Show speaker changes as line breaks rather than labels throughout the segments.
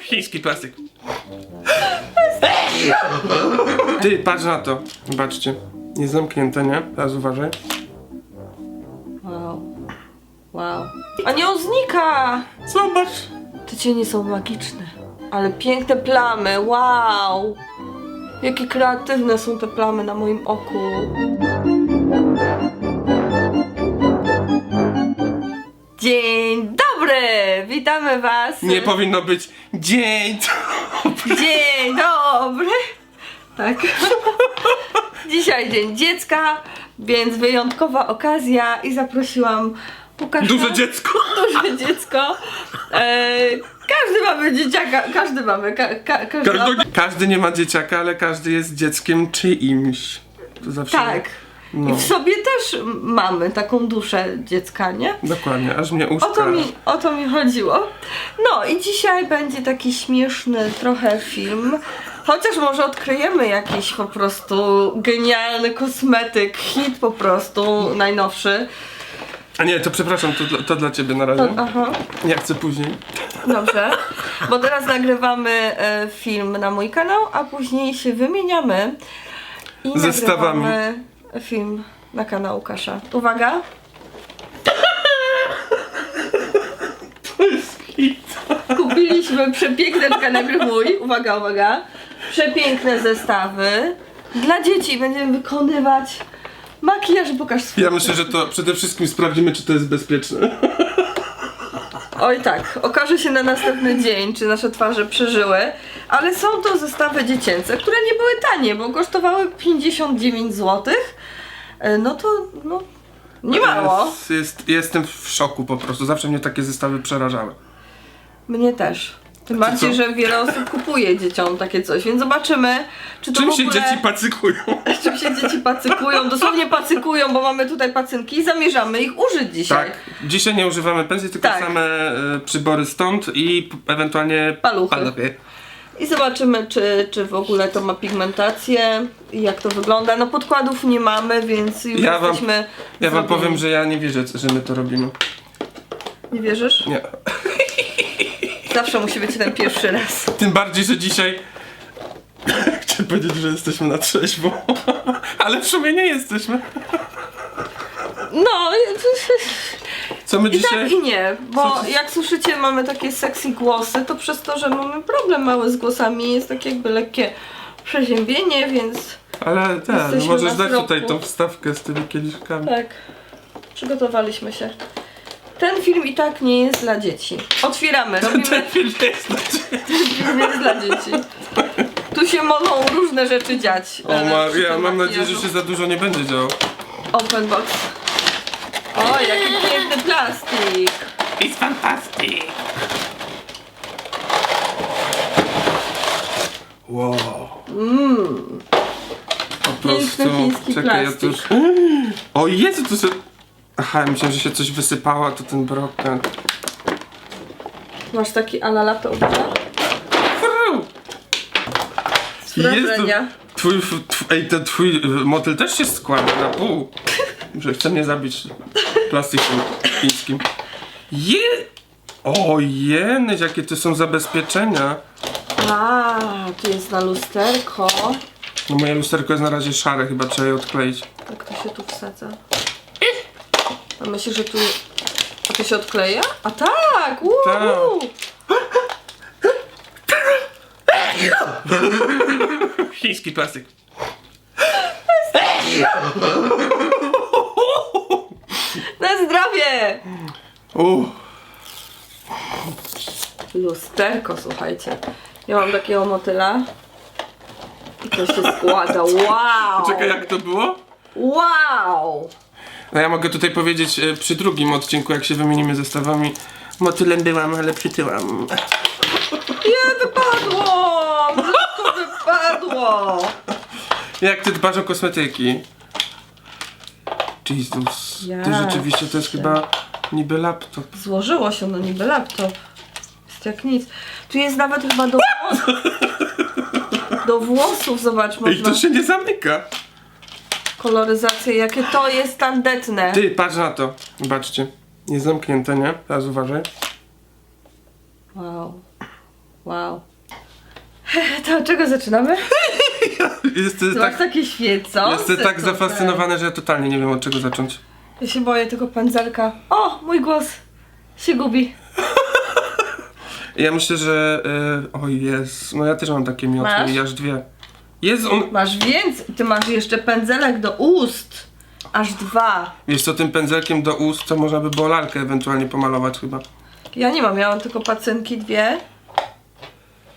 Chiński plastik. Ty, patrz na to. Zobaczcie. Jest zamknięte, nie? Teraz uważaj.
Wow. Wow. A nie on znika!
Zobacz.
Te cienie są magiczne. Ale piękne plamy, wow! Jakie kreatywne są te plamy na moim oku. Dzień dobry! Witamy Was!
Nie powinno być dzień dobry.
Dzień dobry! Tak. Dzisiaj Dzień Dziecka, więc wyjątkowa okazja i zaprosiłam Łukasza.
Duże dziecko.
duże dziecko. E, każdy mamy dzieciaka, każdy mamy, ka, ka, każdy ma-
Każdy, każdy nie ma dzieciaka, ale każdy jest dzieckiem czyimś. To zawsze.
Tak.
No.
I w sobie też mamy taką duszę dziecka, nie?
Dokładnie, aż mnie
O
uszka.
to, mi, o to mi chodziło. No i dzisiaj będzie taki śmieszny trochę film. Chociaż może odkryjemy jakiś po prostu genialny kosmetyk, hit po prostu najnowszy.
A nie, to przepraszam, to, dla- to dla ciebie na razie.
To, aha.
Ja chcę później.
Dobrze, bo teraz nagrywamy e, film na mój kanał, a później się wymieniamy i
Zestawami.
nagrywamy film na kanał Łukasza. Uwaga! Kupiliśmy przepiękne, najpierw mój, uwaga, uwaga, przepiękne zestawy dla dzieci. Będziemy wykonywać makijaż, pokaż swój.
Ja myślę, że to przede wszystkim sprawdzimy, czy to jest bezpieczne.
Oj tak, okaże się na następny dzień, czy nasze twarze przeżyły, ale są to zestawy dziecięce, które nie były tanie, bo kosztowały 59 zł. E, No to, no, nie mało.
Jest, jest, jestem w szoku po prostu. Zawsze mnie takie zestawy przerażały.
Mnie też. Tym bardziej,
co?
że wiele osób kupuje dzieciom takie coś, więc zobaczymy, czy to
Czym
w
się
ogóle...
dzieci pacykują?
Czym się dzieci pacykują, dosłownie pacykują, bo mamy tutaj pacynki i zamierzamy ich użyć dzisiaj.
Tak. Dzisiaj nie używamy pensji, tylko
Tak.
same e, przybory stąd i p- ewentualnie
Paluchy. I zobaczymy, czy, czy w ogóle to ma pigmentację i jak to wygląda. No podkładów nie mamy, więc już
Ja wam-
jesteśmy
Ja wam
zrobieni.
powiem, że ja nie wierzę, że my to robimy.
Nie wierzysz?
Nie.
Zawsze musi być ten pierwszy raz.
Tym bardziej, że dzisiaj. Chciałem powiedzieć, że jesteśmy na trzeźwo. Ale w sumie nie jesteśmy.
No,
Co my
i tak
dzisiaj.
i nie, bo jak słyszycie mamy takie sexy głosy, to przez to, że mamy problem mały z głosami, jest takie jakby lekkie przeziębienie, więc
Ale ten, no
Jesteśmy
możesz
na
dać tutaj tą wstawkę z tymi kieliszkami.
tak, przygotowaliśmy się. Ten film i tak nie jest dla dzieci. Otwieramy, robimy
Ten film jest dla ciebie.
film jest dla dzieci. Tu się mogą różne rzeczy dziać.
O
e, przy
Maria,
tym
mam nadzieję, że
makijażu.
się za dużo nie będzie działo.
Open box. O, jaki piękny plastik.
It's fantastic! Wow. Po
Piękny chiński
Czekaj, ja tu już... O Jezu, to się... Aha, myślałem, że się coś wysypało, a to ten brokat.
Masz taki ala laptop.
Fru!
Sprawdzenia.
Twój, tw, ej, ten twój y, motyl też się składa na pół. Że chce mnie zabić plastikiem chińskim. Je... O jeny, jakie to są zabezpieczenia.
A, tu jest na lusterko.
No moje lusterko jest na razie szare, chyba trzeba je odkleić.
Jak to się tu wsadza? A myślisz, że tu... A to się odkleja? A tak! Uuu.
Chiński plastik.
Na zdrowie!
Uff.
Lusterko, słuchajcie. Ja mam takiego motyla. I to się składa. Wow!
Czekaj, jak to było?
Wow!
No ja mogę tutaj powiedzieć e, przy drugim odcinku, jak się wymienimy zestawami. Motylem byłam, ale przytyłam.
Nie, wypadło! Wszystko wypadło!
Jak ty dbasz o kosmetyki? Jezus, ty rzeczywiście to jest chyba niby laptop.
Złożyło się, no niby laptop. Jest jak nic. Tu jest nawet chyba do włosów. Do włosów, zobacz, można
to się nie zamyka.
koloryzację, jakie to jest tandetne.
Ty, patrz na to. Zobaczcie. Jest zamknięte, nie? Teraz uważaj.
Wow. Wow. To od czego zaczynamy?
Jestem
masz
tak,
takie świecące
jestem tak
tutaj.
zafascynowany, że ja totalnie nie wiem od czego zacząć.
Ja się boję tego pędzelka. O, mój głos się gubi.
Ja myślę, że... Yy, o jest, no ja też mam takie miotły
Masz?
i aż dwie. Jest on...
Masz więcej. Ty masz jeszcze pędzelek do ust. Aż dwa.
Wiesz co, tym pędzelkiem do ust to można by było lalkę ewentualnie pomalować chyba.
Ja nie mam, miałam tylko pacynki dwie.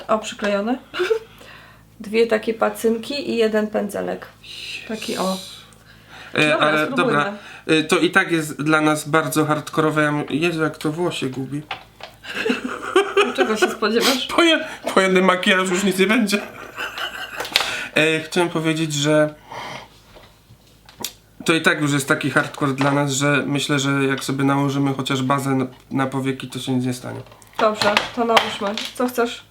O, przyklejone. Dwie takie pacynki i jeden pędzelek. Taki o.
E,
Dobra,
ale
spróbujmy.
dobra, e, to i tak jest dla nas bardzo hardkorowe. Ja m- Jezu, jak to włosie gubi.
Czego się spodziewasz?
Po, je, po jednym makijażu już nic nie będzie. E, chciałem powiedzieć, że to i tak już jest taki hardcore dla nas, że myślę, że jak sobie nałożymy chociaż bazę na, na powieki, to się nic nie stanie.
Dobrze, to nałóżmy. Co chcesz?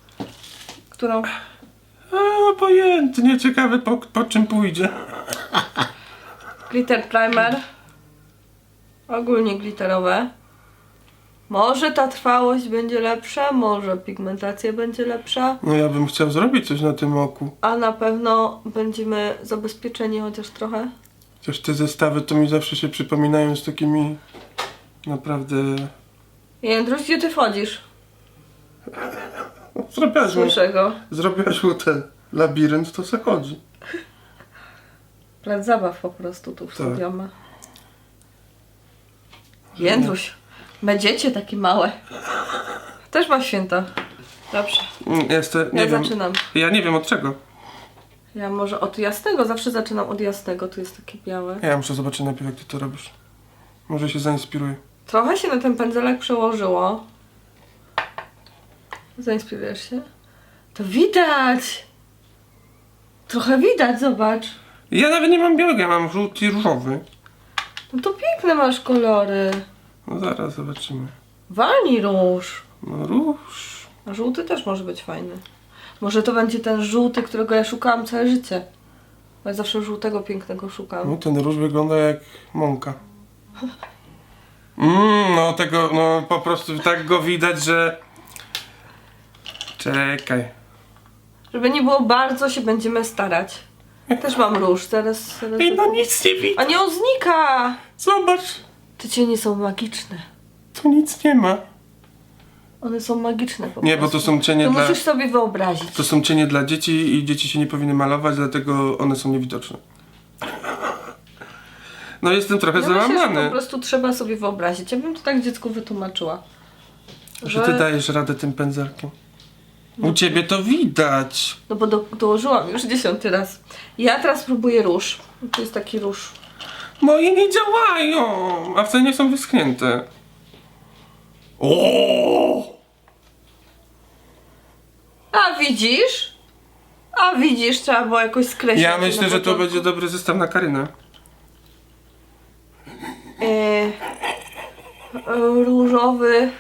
Którą?
A, obojętnie, ciekawe po, po czym pójdzie.
Glitter primer. Ogólnie glitterowe. Może ta trwałość będzie lepsza, może pigmentacja będzie lepsza,
No ja bym chciał zrobić coś na tym oku.
a na pewno będziemy zabezpieczeni chociaż trochę.
Chociaż te zestawy to mi zawsze się przypominają z takimi naprawdę...
Jędruś, gdzie ty wchodzisz?
Zrobiłaś mu,
Słyszę go.
zrobiłaś mu ten labirynt, to se chodzi.
Plac zabaw po prostu tu w
Tak.
studio ma. Jędruś, me dziecię takie małe. Też ma święta. Dobrze,
Mm, Jestem, nie
ja
wiem.
zaczynam.
Ja nie wiem od czego.
Ja może od jasnego, zawsze zaczynam od jasnego, tu jest takie białe.
Ja muszę zobaczyć najpierw jak ty to robisz. Może się zainspiruję.
Trochę się na ten pędzelek przełożyło. Zainspirujesz się? To widać! Trochę widać, zobacz.
Ja nawet nie mam białego, ja mam żółty i różowy.
No to piękne masz kolory.
No zaraz zobaczymy.
Walnij róż.
No róż.
A żółty też może być fajny. Może to będzie ten żółty, którego ja szukałam całe życie. Bo ja zawsze żółtego pięknego szukam.
No ten róż wygląda jak mąka. Mmm, no tego, no po prostu tak go widać, że... Czekaj.
Żeby nie było bardzo, się będziemy starać. Też mam róż, teraz... teraz
Ej, no nic nie
A
widać.
nie, on znika!
Zobacz.
Te cienie są magiczne.
Tu nic nie ma.
One są magiczne po
Nie, bo
prostu.
to są cienie
To
dla...
musisz sobie wyobrazić.
To są cienie dla dzieci i dzieci się nie powinny malować, dlatego one są niewidoczne. No jestem trochę
Ja myślę, że
załamany.
po prostu trzeba sobie wyobrazić. Ja bym to tak dziecku wytłumaczyła.
Że ty dajesz radę tym pędzelkiem. U ciebie to widać.
No bo do, dołożyłam już dziesiąty raz. Ja teraz próbuję róż. To jest taki róż.
Moje nie działają, a wcale nie są wyschnięte. O!
A widzisz? A widzisz, trzeba było jakoś skreślić.
Ja myślę, że to będzie dobry zestaw na Karynę.
E, różowy.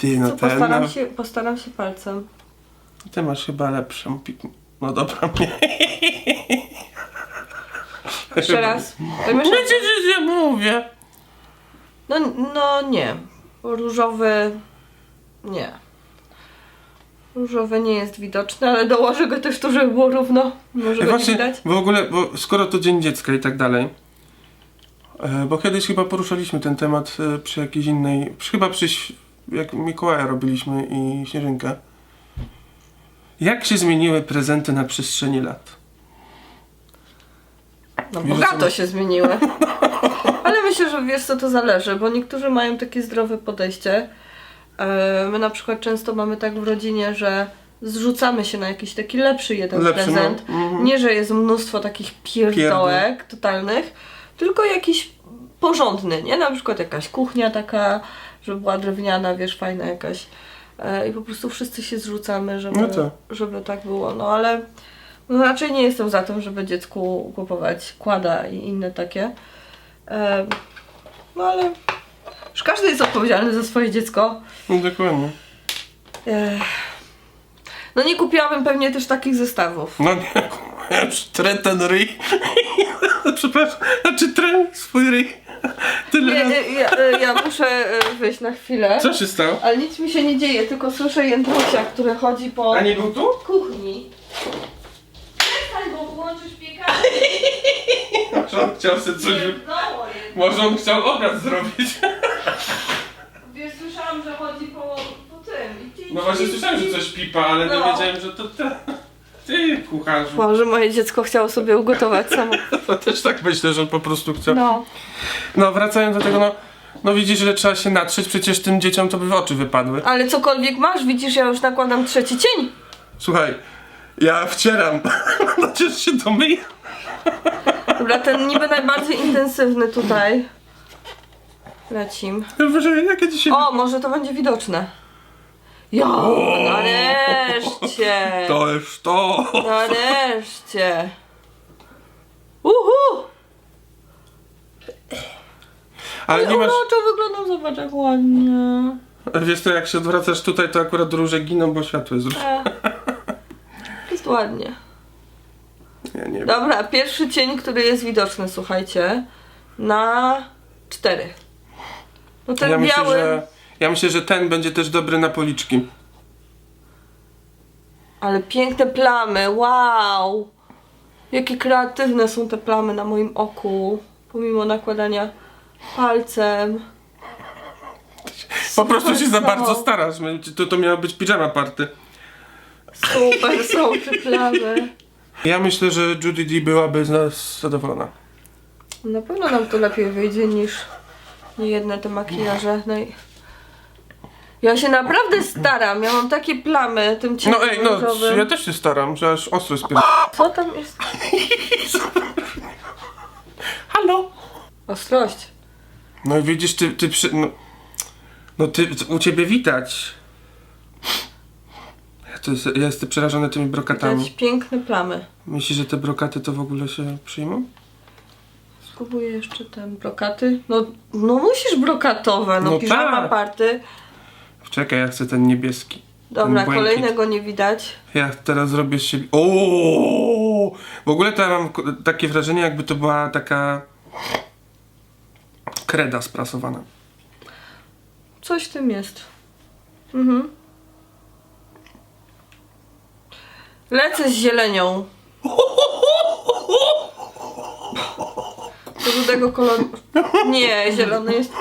Ty, no
Co,
ten,
postaram,
no,
się, postaram się palcem.
ty masz chyba lepszą pik... No dobra, mnie.
Jeszcze raz. Tak myślę,
Wiecie, że się mówię.
No, no nie. Różowy. Nie. Różowy nie jest widoczny, ale dołożę go też tu, żeby było równo. Może go nie
Właśnie,
widać.
w ogóle, bo skoro to Dzień Dziecka i tak dalej, e, bo kiedyś chyba poruszaliśmy ten temat e, przy jakiejś innej, przy- chyba przy, ś- jak Mikołaja robiliśmy i Śnieżynkę. Jak się zmieniły prezenty na przestrzeni lat?
No
Wiesz,
bogato się zmieniły. Ale myślę, że wiesz co to zależy, bo niektórzy mają takie zdrowe podejście. E, My na przykład często mamy tak w rodzinie, że zrzucamy się na jakiś taki lepszy jeden
Lepszy, no.
prezent.
Mhm.
Nie, że jest mnóstwo takich pierdołek totalnych, tylko jakiś porządny, nie? Na przykład jakaś kuchnia taka, żeby była drewniana, wiesz, fajna jakaś. E, I po prostu wszyscy się zrzucamy, żeby,
No tak.
żeby tak było. No ale no, raczej nie jestem za tym, żeby dziecku kupować kłada i inne takie. E, no ale już każdy jest odpowiedzialny za swoje dziecko.
No dokładnie.
Ech. No nie kupiłabym pewnie też takich zestawów.
No nie, ja już trę ten ryj. Przepraszam, znaczy trę swój ryj. Ty tyle
Nie,
razy.
e, ja, e, ja muszę e, wyjść na chwilę.
Co się stało?
Ale nic mi się nie dzieje, tylko słyszę jędrusia, który chodzi po
A nie był tu?
kuchni. Przestań, bo włączysz piekarnię.
Może on chciał sobie coś...
Pierdolę.
Może on chciał obiad zrobić.
Wiesz, słyszałam, że chodzi po, po tym. I ci-
No właśnie
ci-
słyszałem, że coś pipa, ale nie
No.
wiedziałem, że to ty. Ty, kucharzu.
Może moje dziecko chciało sobie ugotować samo.
To też tak myślę, że on po prostu chciał.
No.
No wracając do tego, no, no widzisz, że trzeba się natrzeć, przecież tym dzieciom to by w oczy wypadły.
Ale cokolwiek masz, widzisz, ja już nakładam trzeci cień.
Słuchaj, ja wcieram, chociaż się to myję.
Dobra, ten niby najbardziej intensywny tutaj. Lecim.
Boże, jakie dzisiaj...
O, może to będzie widoczne. Ja, nareszcie.
To jest to!
Nareszcie. Uhu.
Ale nie masz...
Uroczo wyglądał, zobacz jak ładnie.
Wiesz co, jak się odwracasz tutaj, to akurat róże giną, bo światło jest róż.
E. Jest ładnie.
Ja nie wiem.
Dobra, pierwszy cień, który jest widoczny, słuchajcie. Na cztery. No ten
Ja myślę,
biały.
że... Ja myślę, że ten będzie też dobry na policzki.
Ale piękne plamy, wow! Jakie kreatywne są te plamy na moim oku. Pomimo nakładania palcem.
Po prostu się za bardzo starasz. My- To, to miała być pijama party.
Super są te plamy.
Ja myślę, że Judy D byłaby z nas zadowolona.
Na pewno nam to lepiej wyjdzie niż niejedne te makijaże. No i... Ja się naprawdę staram, ja mam takie plamy tym cieniem
No ej, no,
różowym.
ja też się staram, że aż ostro spier...
Co tam jest?
Halo?
Ostrość.
No i widzisz, ty, ty przy... No, no ty, u ciebie widać. Ja, to jest, ja jestem przerażony tymi brokatami.
Widać piękne plamy.
Myślisz, że te brokaty to w ogóle się przyjmą?
Spróbuję jeszcze ten brokaty. No, no musisz brokatowe, no,
No
piżama
tak.
party.
Czekaj, ja chcę ten niebieski.
Dobra,
ten błękit.
kolejnego nie widać.
Ja teraz zrobię z siebie... O! W ogóle to ja mam ko- takie wrażenie, jakby to była taka... Kreda sprasowana.
Coś w tym jest. Mhm. Lecę z zielenią. Do rudego koloru. Nie, zielony jest.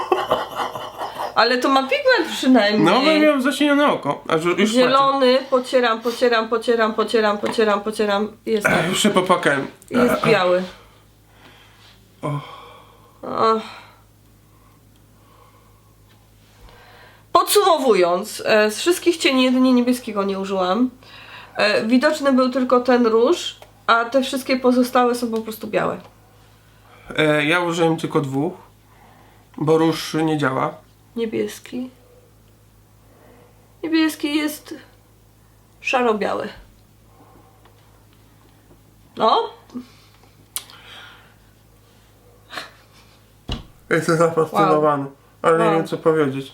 Ale to ma pigment przynajmniej.
No, bo miałem zasinione oko. Już już
Zielony, pocieram, pocieram, pocieram, pocieram, pocieram, pocieram. Jest.
Ech, Już się popłakałem.
jest biały.
O.
Ach. Podsumowując, e, z wszystkich cieni jedynie niebieskiego nie użyłam. E, Widoczny był tylko ten róż, a te wszystkie pozostałe są po prostu białe.
E, ja użyłem tylko dwóch, bo róż nie działa.
Niebieski. Niebieski jest szaro-biały. No,
Jestem zafascynowany, ale nie
Wow.
wiem co powiedzieć.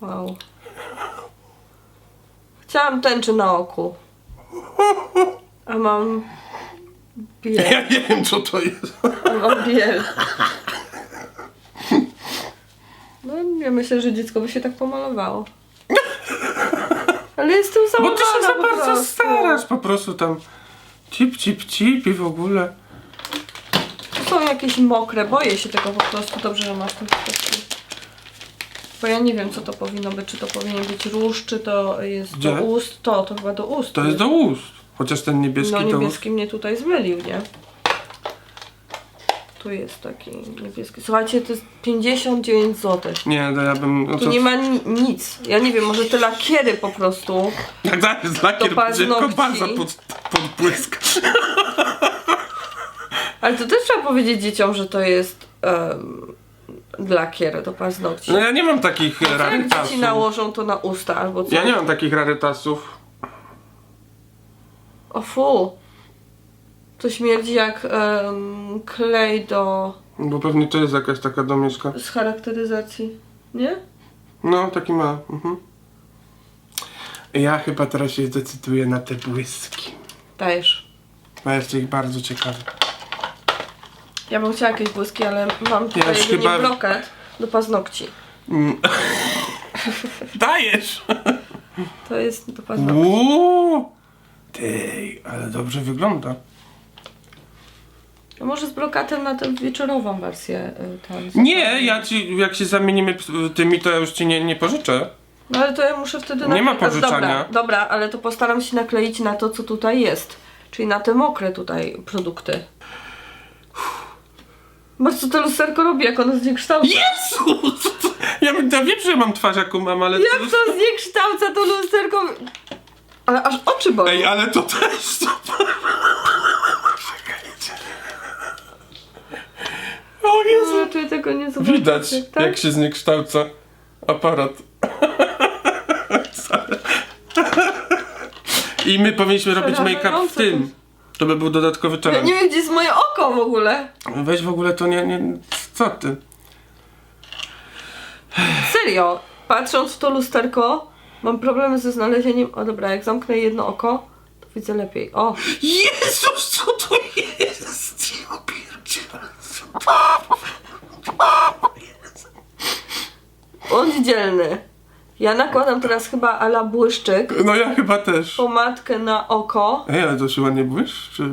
wow. Chciałam tęczy na oku. A mam biel.
Ja nie wiem co to jest.
Mam biel. No, ja myślę, że dziecko by się tak pomalowało. Ale jestem
Bo
założona
ty się za bardzo starasz po prostu tam. Cip, cip, cip i w ogóle.
Tu są jakieś mokre, boję się tego po prostu. Dobrze, że masz ten taki. Bo ja nie wiem, co to powinno być. Czy to powinien być róż, czy to jest
Gdzie?
do ust. To, to chyba do ust.
To jest do ust. Chociaż ten niebieski
No
to
niebieski mnie tutaj zmylił, nie? Tu jest taki niebieski. Słuchajcie, to jest 59 zł.
Nie, to ja bym. No
Tu
to...
nie ma ni- nic. Ja nie wiem, może te lakiery po prostu.
Jak zaraz lakier
Do
będzie bardzo pod, pod błysk.
Ale to też trzeba powiedzieć dzieciom, że to jest um, lakier do paznokci.
No ja nie mam takich
Jak dzieci
rarytasów.
nałożą to na usta albo co?
Ja nie mam takich rarytasów.
O fu. To śmierdzi jak em, klej do
Bo pewnie to jest jakaś taka domieszka.
z charakteryzacji. Nie?
No, taki ma. Mhm. Ja chyba teraz się zdecyduję na te błyski.
Dajesz.
Bo ja jestem ich bardzo ciekawy.
Ja bym chciała jakieś błyski, ale mam tutaj
już
jedynie
chyba-
brokat. do paznokci.
Mm. Dajesz!
To jest do paznokci.
Uuu! Ty, ale dobrze wygląda.
A może z brokatem na tę wieczorową wersję y, tam.
Nie, ja ci, jak się zamienimy tymi, to ja już ci nie, nie pożyczę.
No ale to ja muszę wtedy
Nie ma pożyczania.
Dobra, dobra, ale to postaram się nakleić na to, co tutaj jest. Czyli na te mokre tutaj produkty. Bo co to lusterko robi, jak ono zniekształca?
Jezu! Ja, ja wiem, że ja mam twarz jaką mam, ale...
Jak to zniekształca to lusterko? Ale aż oczy bolą.
Ej, ale to też... To... Czekajcie. O Jezu!
No, czy tego nie zobaczycie,
Widać,
tak?
jak się zniekształca aparat. I my powinniśmy robić make-up w tym. To by był dodatkowy
Ja
challenge.
nie wiem, gdzie jest moje oko w ogóle.
Weź w ogóle to nie, nie... Co ty?
Serio, patrząc w to lusterko, mam problemy ze znalezieniem... O dobra, jak zamknę jedno oko, to widzę lepiej. O,
Jezus, co to jest? Ja pierdzielę.
Bądź dzielny. Ja nakładam teraz chyba ala błyszczyk,
No ja chyba też.
pomadkę na oko,
Ej, ale to się ładnie błyszczy.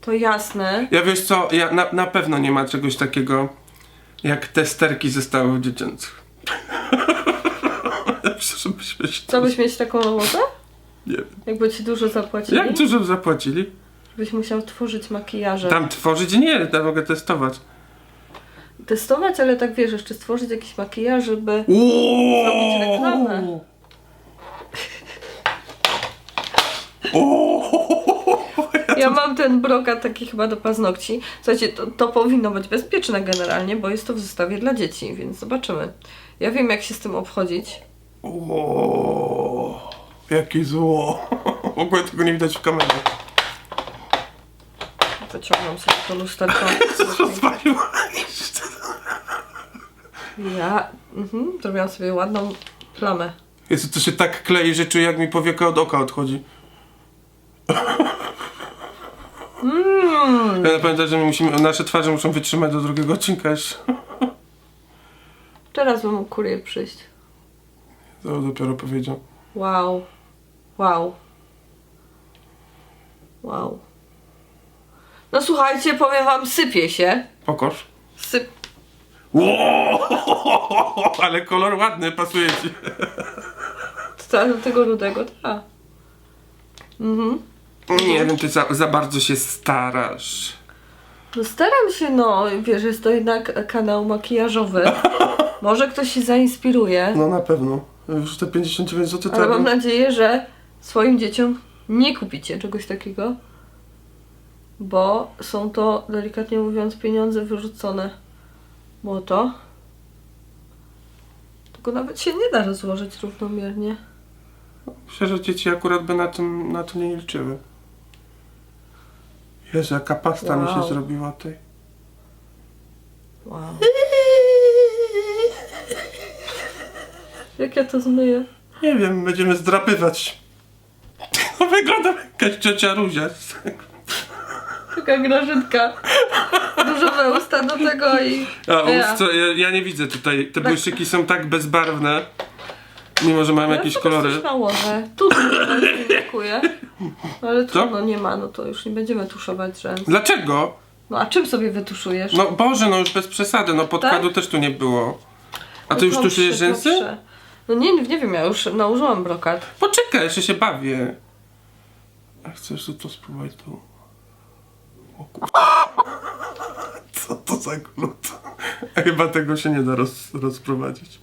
to jasne.
Ja wiesz co, ja na, na pewno nie ma czegoś takiego jak testerki ze stałych dziecięcych. Przecież byśmy się...
Co byś mieć taką robotę?
Nie wiem.
Jakby ci dużo zapłacili?
Jak dużo zapłacili?
Byś musiał tworzyć makijaże.
Tam tworzyć nie, tam mogę testować.
Testować, ale tak wiesz, jeszcze stworzyć jakiś makijaż, żeby...
Zrobić
reklamę. Ja mam ten brokat taki chyba do paznokci. Słuchajcie, to, to powinno być bezpieczne generalnie, bo jest to w zestawie dla dzieci, więc zobaczymy. Ja wiem, jak się z tym obchodzić.
O, jakie zło. W ogóle tego nie widać w kamerze.
Wyciągam sobie to lusterko.
Rozwaliła.
Ja mhm, zrobiłam sobie ładną plamę.
Jezu, to się tak klei, że czuję jak mi powieka od oka odchodzi.
Mm.
Ja pamiętam, że my musimy, nasze twarze muszą wytrzymać do drugiego odcinka jeszcze.
Teraz by mógł kurier przyjść.
To dopiero powiedział.
Wow. Wow. Wow. No słuchajcie, powiem wam, sypie się.
Pokaż.
Syp...
Wow, ale kolor ładny, pasuje ci.
Co do tego rudego? Tak. Mhm.
Nie wiem, ty za, za bardzo się starasz.
No staram się, no, wiesz, jest to jednak kanał makijażowy. Może ktoś się zainspiruje,
No na pewno. Już te 59 zł to
ale
ja
mam
bym-
nadzieję, że swoim dzieciom nie kupicie czegoś takiego, bo są to, delikatnie mówiąc, pieniądze wyrzucone. Bo to tego nawet się nie da rozłożyć równomiernie.
Myślę, że dzieci akurat by na, tym, na to nie liczyły. Jezu, jaka pasta mi
Wow.
się zrobiła tej.
Wow. Jak ja to zmyję?
Nie wiem, będziemy zdrapywać. No wygląda jak jakaś ciocia Ruzia.
Taka grażynka. Różowe usta do tego i...
A,
Ja.
ust, ja, ja nie widzę tutaj. Te
Tak.
błyszczyki są tak bezbarwne. Mimo, że mają
Ja
jakieś kolory.
Coś nałożę. Tu mi brakuje. Ale
Co?
trudno, nie ma, no to już nie będziemy tuszować rzęs.
Dlaczego?
No a czym sobie wytuszujesz?
No Boże, no już bez przesady. No podkładu też tu nie było. A ty już tuszujesz rzęsy?
No nie, nie wiem, ja już nałożyłam brokat.
Poczekaj, jeszcze się bawię. A chcesz to, to spróbować tu? O. Co to za glut? Chyba tego się nie da roz, rozprowadzić.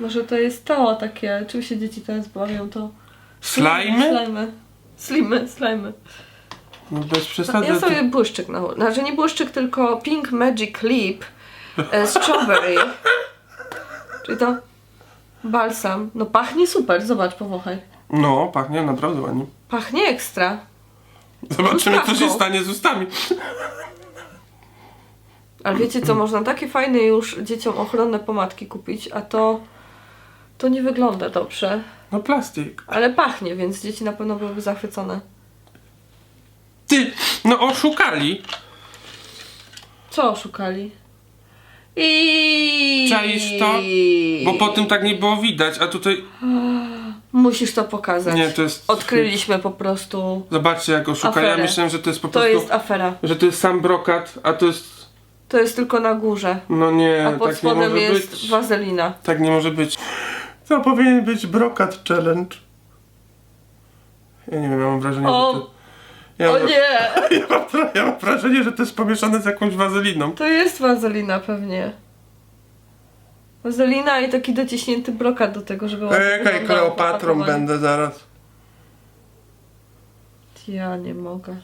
Może to jest to takie, czym się dzieci teraz bawią, to...
Slajmy?
Slajmy. Slimy, slajmy.
No bez przesady.
Ja sobie błyszczyk nałożę. Znaczy nie błyszczyk, tylko Pink Magic Lip e, Strawberry. Czyli to balsam. No pachnie super, zobacz, powąchaj.
No, pachnie naprawdę ładnie.
Pachnie ekstra.
Zobaczymy, co się stanie z ustami.
Ale wiecie co, można takie fajne już dzieciom ochronne pomadki kupić, a to to nie wygląda dobrze.
No plastik.
Ale pachnie, więc dzieci na pewno byłyby zachwycone.
Ty, no oszukali.
Co oszukali? I
Czaisz to? Bo po tym tak nie było widać, a tutaj...
Musisz to pokazać.
Nie, to jest...
Odkryliśmy po prostu.
Zobaczcie jak oszukali. Ja
Aferę.
myślałem, że to jest po
To
prostu...
jest afera.
Że to jest sam brokat, a to jest...
To jest tylko na górze.
No nie,
A pod
tak nie
spodem
może
jest
być.
wazelina.
Tak nie może być. To powinien być brokat challenge. Ja nie wiem, ja mam wrażenie,
O!
że to... Ja
O
mam,
nie!
ja, mam, ja mam wrażenie, że to jest pomieszane z jakąś wazeliną.
To jest wazelina pewnie. Wazelina i taki dociśnięty brokat do tego, żeby ładnie
Ej, Jaka
wyglądało
Kleopatrą będę zaraz.
Ja nie mogę.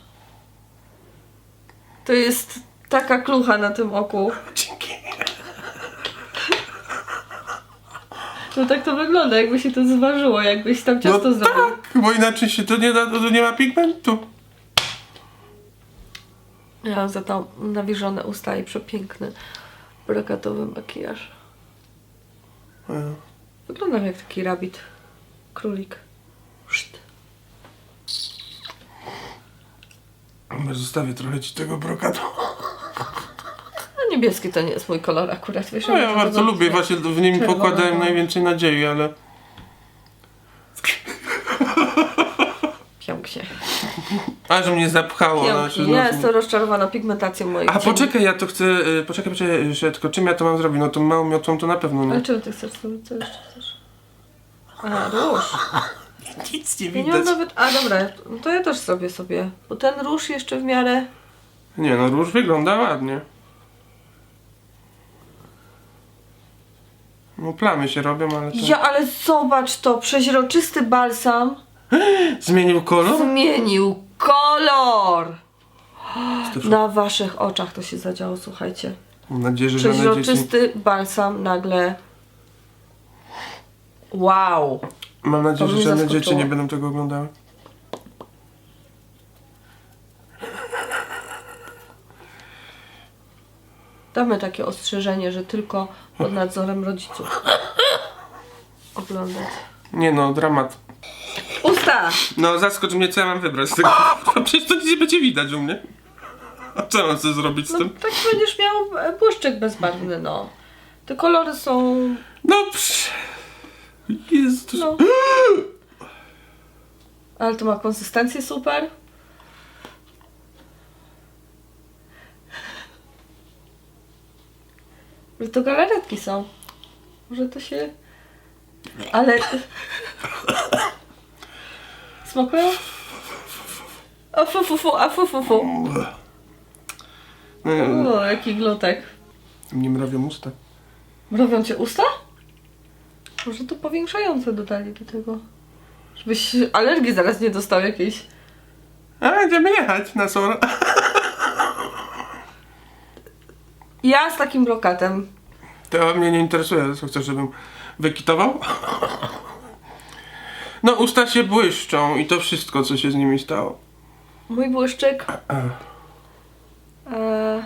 To jest taka klucha na tym oku.
Dzięki.
No tak to wygląda, jakby się to zważyło, jakbyś tam
No
ciasto zrobił.
tak, bo inaczej się to nie da, to nie ma pigmentu.
Ja mam za to nawilżone usta i przepiękny brokatowy makijaż. Wyglądam jak taki rabbit. Królik. Szt.
Zostawię trochę ci tego brokatu.
No niebieski to nie jest mój kolor akurat, wiesz?
No ja bardzo lubię, właśnie w nim
czerwone,
pokładałem najwięcej nadziei, ale... A, że mnie zapchało. znaczy,
Pięknie.
no-
Ja jestem rozczarowana pigmentacją moich
A
cieni.
poczekaj, ja to chcę. y, Poczekaj, poczekaj, że tylko czym ja to mam zrobić? No tą małą miotłą to na pewno
Ale
nie.
czym ty chcesz sobie? Co jeszcze chcesz? A, róż.
Nic nie
Ja nie mam nawet... A, dobra, no to ja też zrobię sobie. Bo ten róż jeszcze w miarę...
Nie no, róż wygląda ładnie. No plamy się robią, ale to...
Ja, ale zobacz to, przeźroczysty balsam
Zmienił kolor?
zmienił kolor! Na waszych oczach to się zadziało, słuchajcie.
Mam nadzieję, że żadne dzieci...
Przeźroczysty balsam nagle... Wow!
Mam nadzieję,
To
że
mnie
żadne
zaskoczyło.
dzieci nie będą tego oglądały.
Damy takie ostrzeżenie, że tylko pod nadzorem rodziców oglądać.
Nie no, dramat.
Usta!
No zaskocz mnie, co ja mam wybrać z tego. Przecież to nic nie będzie widać u mnie. A co mam chcę zrobić z
No
tym?
tak będziesz miał e, błyszczyk bezbarwny, no. Te kolory są...
No psz... Jezu, to...
no. Ale to ma konsystencję super. Że to galaretki są. Może to się... Ale... Smakują? A fu fu fu, a fu fu fu.
No,
O, jaki glutek.
Nie mrowią usta.
Mrowią cię usta? Może to powiększające dodali do tego. Żebyś alergii zaraz nie dostał jakiejś.
A będziemy jechać na SOR.
Ja z takim brokatem.
To mnie nie interesuje, co chcesz, żebym wykitował? No, usta się błyszczą i to wszystko, co się z nimi stało.
Mój błyszczyk. E,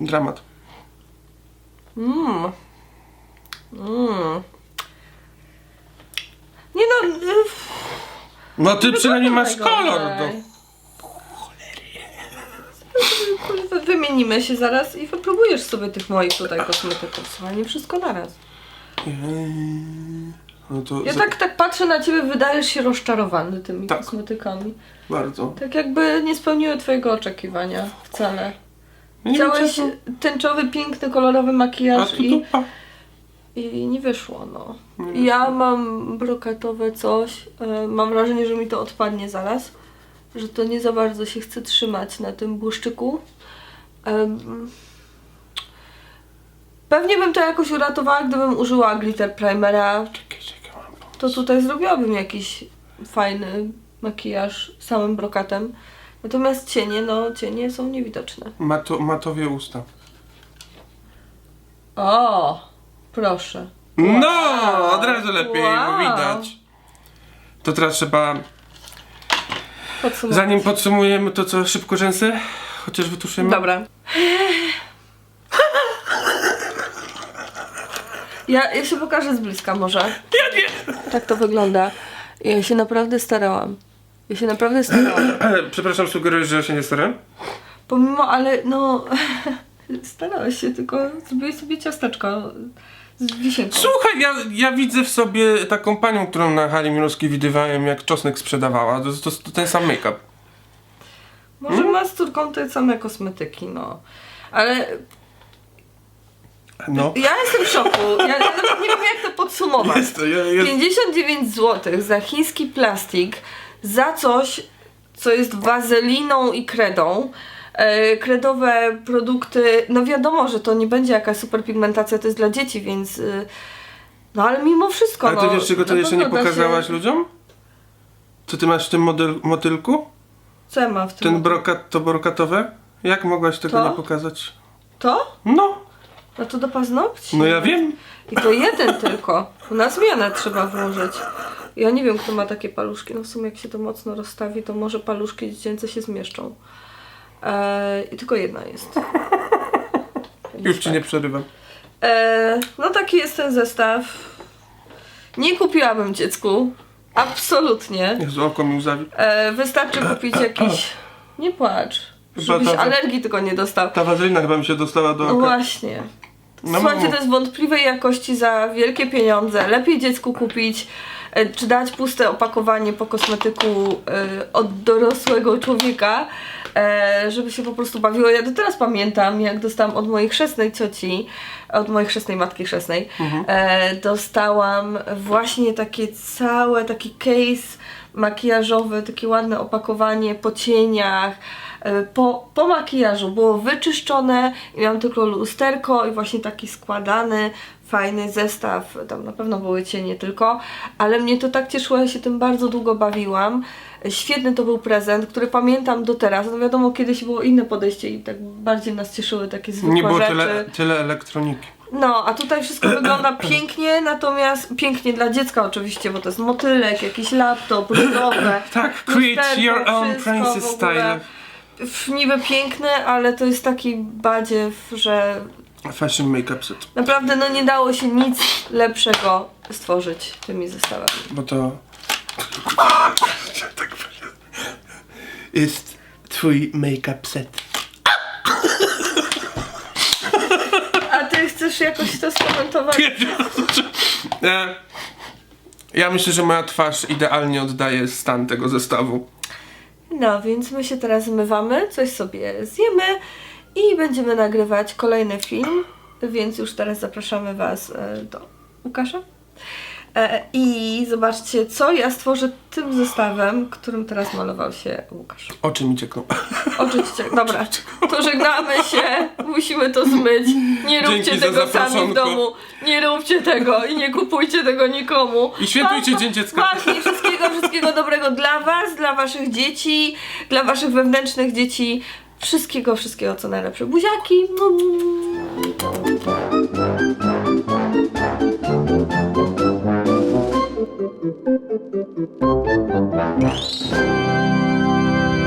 Dramat.
Mmm. Mmm. Nie no. y,
No ty przynajmniej masz kolor. No.
Wy- Wymienimy się zaraz i wypróbujesz sobie tych moich tutaj kosmetyków. Słuchaj, nie wszystko naraz.
No to
Ja
za-
tak, tak patrzę na ciebie, wydajesz się rozczarowany tymi
Tak.
kosmetykami.
bardzo.
Tak jakby nie spełniły twojego oczekiwania wcale.
Ja nie wiem,
Chciałeś tęczowy, piękny, kolorowy
A
makijaż
tu
i,
dupa.
i nie wyszło, no.
Nie
Ja mam brokatowe coś, e, mam wrażenie, że mi to odpadnie zaraz, że to nie za bardzo się chce trzymać na tym błyszczyku. Em, Pewnie bym to jakoś uratowała, gdybym użyła glitter primera,
Czekaj, czekaj, mam pomysł.
to tutaj zrobiłabym jakiś fajny makijaż samym brokatem. Natomiast cienie, no cienie są niewidoczne.
Mato, matowie usta.
O, proszę.
No, od razu lepiej
Wow.
widać. To teraz trzeba,
Podsumować.
zanim podsumujemy to co, szybko rzęsy? Chociaż wytuszymy.
Dobra. Ja, ja się pokażę z bliska może.
Ja nie.
Tak to wygląda. Ja się naprawdę starałam. Ja się naprawdę starałam.
Przepraszam, sugerujesz, że ja się nie starałem?
Pomimo, ale no... Starałeś się, tylko zrobiłeś sobie ciasteczko z wisienką.
Słuchaj, ja, ja widzę w sobie taką panią, którą na hali Miluskiej widywałem, jak czosnek sprzedawała. To, to, to ten sam make-up.
Może ma z córką te same kosmetyki, no. Ale
No.
ja jestem w szoku. Ja nawet nie wiem, jak to podsumować.
Jest to, jest...
59 zł za chiński plastik, za coś, co jest wazeliną i kredą. E, kredowe produkty, no wiadomo, że to nie będzie jakaś super pigmentacja, to jest dla dzieci, więc. y, no ale mimo wszystko.
Ale ty
no,
wiesz, czego ty
na
jeszcze nie
pewno da
pokazałaś
Się...
ludziom? Co ty masz w tym motylku?
Co ja mam w tym?
Ten brokat, to brokatowe? Jak mogłaś tego
To?
nie pokazać?
To?
No,
No to do paznokci.
no ja wiem.
I to jeden tylko. Na zmianę trzeba włożyć. Ja nie wiem, kto ma takie paluszki. No w sumie jak się to mocno rozstawi, to może paluszki dziecięce się zmieszczą. Eee, I tylko jedna jest.
Już ci nie przerywam.
Eee, no taki jest ten zestaw. Nie kupiłabym dziecku. Absolutnie.
Jezu, oko mi łzawi.
Eee, wystarczy kupić jakiś... Nie płacz. Żebyś
ta-
alergii tylko nie dostał.
Ta wazelina chyba mi się dostała do
No
oka.
właśnie.
No
Słuchajcie, to jest wątpliwej jakości za wielkie pieniądze. Lepiej dziecku kupić, e, czy dać puste opakowanie po kosmetyku e, od dorosłego człowieka, e, żeby się po prostu bawiło. Ja do teraz pamiętam, jak dostałam od mojej chrzestnej cioci, od mojej chrzestnej matki chrzestnej, e, dostałam właśnie takie całe, taki case makijażowy, takie ładne opakowanie po cieniach, po, po makijażu było wyczyszczone i miałam tylko lusterko i właśnie taki składany, fajny zestaw, tam na pewno były cienie tylko, ale mnie to tak cieszyło, ja się tym bardzo długo bawiłam. E, Świetny to był prezent, który pamiętam do teraz. No wiadomo, kiedyś było inne podejście i tak bardziej nas cieszyły takie zwykłe
Nie było
rzeczy.
tyle, tyle elektroniki.
No, a tutaj wszystko wygląda pięknie, natomiast pięknie dla dziecka oczywiście, bo to jest motylek, jakiś laptop, różowe.
Tak, create your own princess style.
Niby piękne, ale to jest taki badziew, że
Fashion makeup set.
naprawdę no nie dało się nic lepszego stworzyć tymi zestawami.
Bo to... Tak jest twój make-up set.
A ty chcesz jakoś to skomentować?
E, ja myślę, że moja twarz idealnie oddaje stan tego zestawu.
No, więc my się teraz zmywamy, coś sobie zjemy i będziemy nagrywać kolejny film, więc już teraz zapraszamy Was e, do Łukasza. E, I zobaczcie, co ja stworzę tym zestawem, którym teraz malował się Łukasz.
Oczy mi ciekną.
Oczywiście, dobra, to żegnamy się, musimy to zmyć. Nie róbcie
Dzięki
tego sami w domu, nie róbcie tego i nie kupujcie tego nikomu.
I świętujcie Dzień Dziecka.
Właśnie, wszystkiego, wszystkiego dobrego dla Was, dla Waszych dzieci, dla Waszych wewnętrznych dzieci. Wszystkiego, wszystkiego co najlepsze. Buziaki!
Thank you.